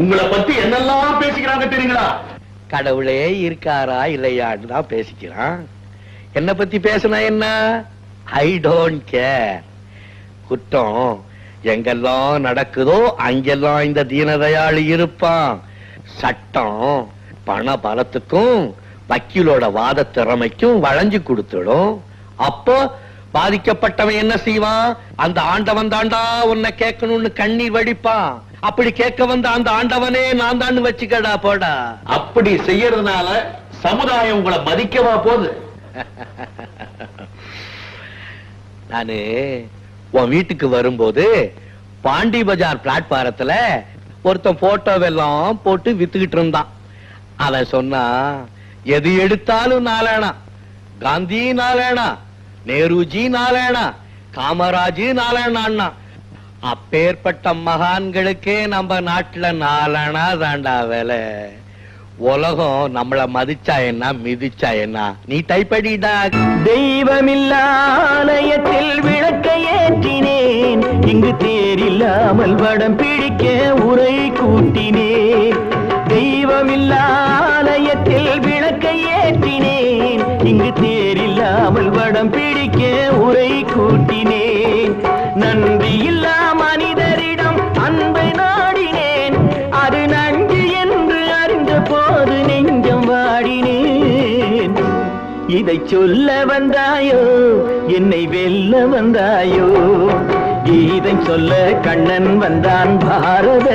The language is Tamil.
உங்களை பத்தி என்னெல்லாம் பேசிக்கிறாங்கன்னு தெரியுங்களா? கடவுளே இருக்காரா இல்லையான்னு தான் பேசிக்கிறான். என்ன பத்தி பேசினா என்ன? ஐ டோன்ட் கேர் குற்றம் எங்கெல்லாம் நடக்குதோ அங்கெல்லாம் இந்த தீனதயாளி இருப்பான். சட்டம் பண பலத்துக்கும் வக்கீலோட வாத திறமைக்கும் வளைஞ்சு கொடுத்துடும். அப்போ பாதிக்கப்பட்டவன் என்ன செய்வான்? அந்த ஆண்டவன் தாண்டா உன்னை கேட்கணும்னு கண்ணீர் வடிப்பான். அப்படி கேட்க வந்த அந்த ஆண்டவனே நான் தான் வச்சுக்கடா போடா. அப்படி செய்யறதுனால சமுதாயம் உங்களை மதிக்கவா போகுது? நானு உன் வீட்டுக்கு வரும்போது பாண்டி பஜார் பிளாட்பாரத்துல ஒருத்தன் போட்டோவெல்லாம் போட்டு வித்துக்கிட்டு இருந்தான். அவன் சொன்னா எது எடுத்தாலும் நாலேனா காந்தி நாலேனா நேருஜி நாலேனா காமராஜ் நாலேனா அப்பேற்பட்ட மகான்களுக்கே நம்ம நாட்டுல நாலனா தாண்டா வேலை. உலகம் நம்மள மதிச்சா என்ன மிதிச்சா என்ன? நீ டைப் தெய்வமில்லா தெய்வமில்லாலயத்தில் விளக்க ஏற்றினேன். இங்கு தேரில்லாமல் வடம் பிடிக்க உரை கூட்டினேன். தெய்வமில்லாலயத்தில் விளக்க ஏற்றினேன். இங்கு தேரில்லாமல் வடம் பிடிக்க உரை கூட்டினேன். இதை சொல்ல வந்தாயோ? என்னை வெல்ல வந்தாயோ? கீதை சொல்ல கண்ணன் வந்தான் பாரத